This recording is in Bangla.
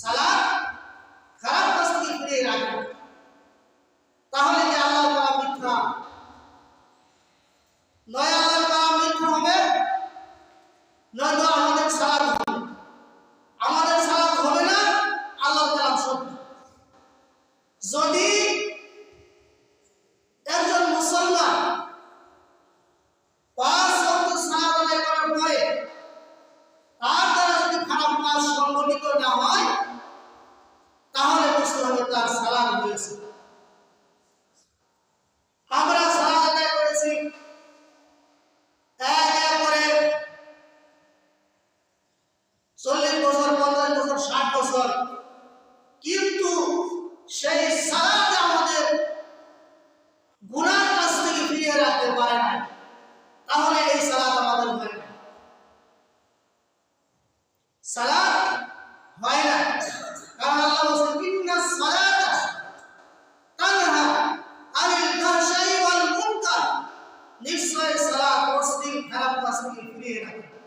সালাদ খারাপ কাজ থেকে ফিরে রাখব তাহলে যে আল্লাহ তাআলা মিথ্যা? নয় আল্লাহ তাআলা মিথ্যা হবে? নয় আমাদের সালাদ হবে। আমাদের সালাদ হবে না আল্লাহ তাআলা সত্য। যদি একজন মুসলমান পাঁচ ওয়াক্ত সালাত আদায় করার পরে তার দ্বারা যদি খারাপ কাজ সংগঠিত না হয়, তাহলে বুঝতে হবে তার হয়েছে আমরা আদায় করেছি। চল্লিশ বছর, পঞ্চাশ বছর, ষাট বছর। কিন্তু সেই সালাদ আমাদের গুনার কাছ থেকে ফিরিয়ে রাখতে পারে না তাহলে এই সালাদ আমাদের হয় না সালাদ quiera.